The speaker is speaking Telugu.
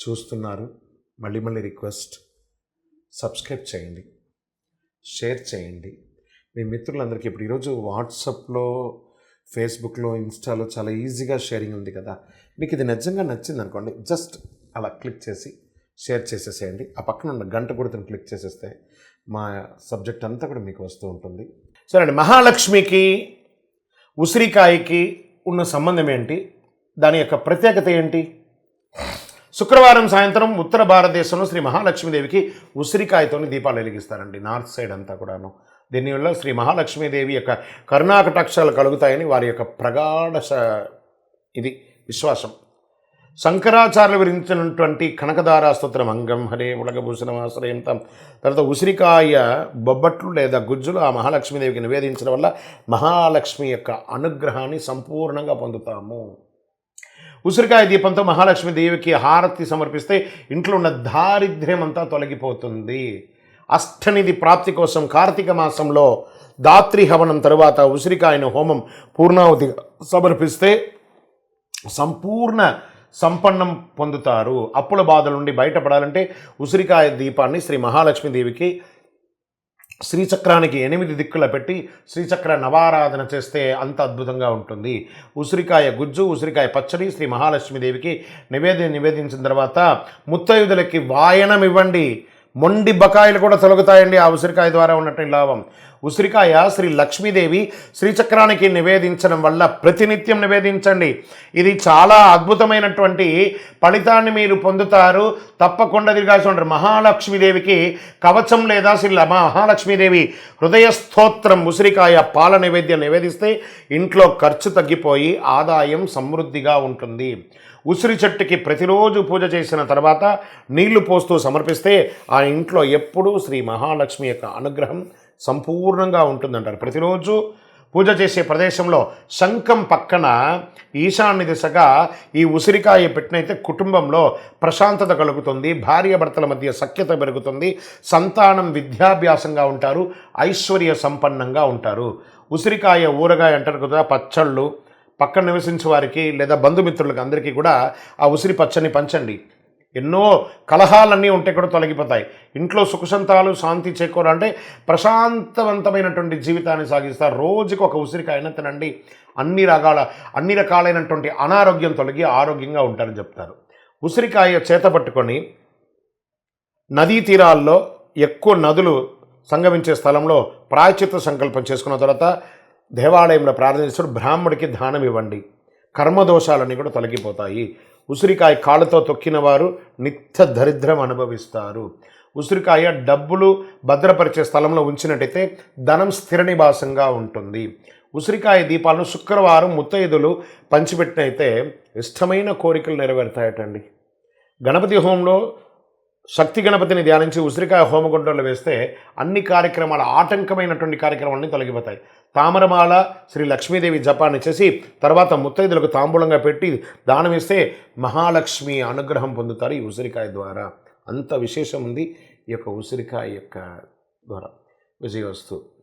చూస్తున్నారు. మళ్ళీ మళ్ళీ రిక్వెస్ట్ సబ్స్క్రైబ్ చేయండి. షేర్ చేయండి. మీ మిత్రులందరికీ ఇప్పుడు ఈరోజు వాట్సాప్లో ఫేస్బుక్లో ఇన్స్టాలో చాలా ఈజీగా షేరింగ్ ఉంది కదా. మీకు ఇది నిజంగా నచ్చింది అనుకోండి జస్ట్ అలా క్లిక్ చేసి షేర్ చేసేసేయండి. ఆ పక్కన ఉన్న గంట గుర్తుని క్లిక్ చేసేస్తే మా సబ్జెక్ట్ అంతా కూడా మీకు వస్తూ ఉంటుంది. సరే అండి మహాలక్ష్మికి ఉసిరికాయకి ఉన్న సంబంధం ఏంటి? దాని యొక్క ప్రత్యేకత ఏంటి? శుక్రవారం సాయంత్రం ఉత్తర భారతదేశంలో శ్రీ మహాలక్ష్మీదేవికి ఉసిరికాయతోని దీపాలు వెలిగిస్తారండి. నార్త్ సైడ్ అంతా కూడాను. దీనివల్ల శ్రీ మహాలక్ష్మీదేవి యొక్క కరుణాకటాక్షాలు కలుగుతాయని వారి యొక్క ప్రగాఢ ఇది విశ్వాసం. శంకరాచార్యులు వివరించినటువంటి కనకదారా స్తోత్రం అంగం హరే ఉలగభూషణం ఆశ్రయం తం తర్వాత ఉసిరికాయ బొబ్బట్లు లేదా గుజ్జులు ఆ మహాలక్ష్మీదేవికి నివేదించడం వల్ల మహాలక్ష్మి యొక్క అనుగ్రహాన్ని సంపూర్ణంగా పొందుతాము. ఉసిరికాయ దీపంతో మహాలక్ష్మి దేవికి హారతి సమర్పిస్తే ఇంట్లో ఉన్న దారిద్ర్యం అంతా తొలగిపోతుంది. అష్టనిధి ప్రాప్తి కోసం కార్తీక మాసంలో దాత్రి హవనం తరువాత ఉసిరికాయను హోమం పూర్ణావతి సమర్పిస్తే సంపూర్ణ సంపన్నం పొందుతారు. అప్పుల బాధల నుండి బయటపడాలంటే ఉసిరికాయ దీపాన్ని శ్రీ మహాలక్ష్మీదేవికి శ్రీచక్రానికి ఎనిమిది దిక్కుల పెట్టి శ్రీచక్ర నవారాధన చేస్తే అంత అద్భుతంగా ఉంటుంది. ఉసిరికాయ గుజ్జు ఉసిరికాయ పచ్చడి శ్రీ మహాలక్ష్మీదేవికి నివేది నివేదించిన తర్వాత ముత్తైదులకి వాయనం ఇవ్వండి మొండి బకాయిలు కూడా తొలగుతాయండి ఆ ఉసిరికాయ ద్వారా ఉన్నటువంటి లాభం. ఉసిరికాయ శ్రీ లక్ష్మీదేవి శ్రీచక్రానికి నివేదించడం వల్ల ప్రతినిత్యం నివేదించండి. ఇది చాలా అద్భుతమైనటువంటి ఫలితాన్ని మీరు పొందుతారు. తప్పకుండా తిరిగాల్సి ఉంటారు మహాలక్ష్మీదేవికి కవచం లేదా శ్రీ మహాలక్ష్మీదేవి హృదయ స్తోత్రం ఉసిరికాయ పాల నైవేద్యం నివేదిస్తే ఇంట్లో ఖర్చు తగ్గిపోయి ఆదాయం సమృద్ధిగా ఉంటుంది. ఉసిరి చెట్టుకి ప్రతిరోజు పూజ చేసిన తర్వాత నీళ్ళు పోస్తూ సమర్పిస్తే ఆ ఇంట్లో ఎప్పుడూ శ్రీ మహాలక్ష్మి యొక్క అనుగ్రహం సంపూర్ణంగా ఉంటుందంటారు. ప్రతిరోజు పూజ చేసే ప్రదేశంలో శంఖం పక్కన ఈశాన్య దిశగా ఈ ఉసిరికాయ పెట్టినైతే కుటుంబంలో ప్రశాంతత కలుగుతుంది భార్య భర్తల మధ్య సఖ్యత పెరుగుతుంది సంతానం విద్యాభ్యాసంగా ఉంటారు ఐశ్వర్య సంపన్నంగా ఉంటారు. ఉసిరికాయ ఊరగాయ అంటారు కదా పచ్చళ్ళు పక్కన నివసించే వారికి లేదా బంధుమిత్రులకు అందరికీ కూడా ఆ ఉసిరి పచ్చని పంచండి. ఎన్నో కలహాలన్నీ ఉంటే కూడా తొలగిపోతాయి. ఇంట్లో సుఖసంతాలు శాంతి చేకూరాలంటే ప్రశాంతవంతమైనటువంటి జీవితాన్ని సాగిస్తారు. రోజుకు ఒక ఉసిరికాయన తినండి. అన్ని రకాల అన్ని రకాలైనటువంటి అనారోగ్యం తొలగి ఆరోగ్యంగా ఉంటారని చెప్తారు. ఉసిరికాయ చేత పట్టుకొని నదీ తీరాల్లో ఎక్కువ నదులు సంగమించే స్థలంలో ప్రాయచిత్త సంకల్పం చేసుకున్న తర్వాత దేవాలయంలో ప్రార్థించుడు బ్రాహ్మడికి దానం ఇవ్వండి. కర్మదోషాలన్నీ కూడా తొలగిపోతాయి. ఉసిరికాయ కాళ్ళతో తొక్కిన వారు నిత్య దరిద్రం అనుభవిస్తారు. ఉసిరికాయ డబ్బులు భద్రపరిచే స్థలంలో ఉంచినట్టయితే ధనం స్థిర నివాసంగా ఉంటుంది. ఉసిరికాయ దీపాలను శుక్రవారం ముత్తైదులు పంచిపెట్టినైతే ఇష్టమైన కోరికలు నెరవేరుతాయటండి. గణపతి హోమంలో శక్తి గణపతిని ధ్యానించి ఉసిరికాయ హోమగుండంలో వేస్తే అన్ని కార్యక్రమాల ఆటంకమైనటువంటి కార్యక్రమాలన్నీ తొలగిపోతాయి. తామరమాల శ్రీ లక్ష్మీదేవి జపాన్ని చేసి తర్వాత ముత్తైదులకు తాంబూలంగా పెట్టి దానం ఇస్తే మహాలక్ష్మి అనుగ్రహం పొందుతారు ఈ ఉసిరికాయ ద్వారా. అంత విశేషం ఉంది ఈ యొక్క ఉసిరికాయ యొక్క ద్వారా. విజయవస్తు.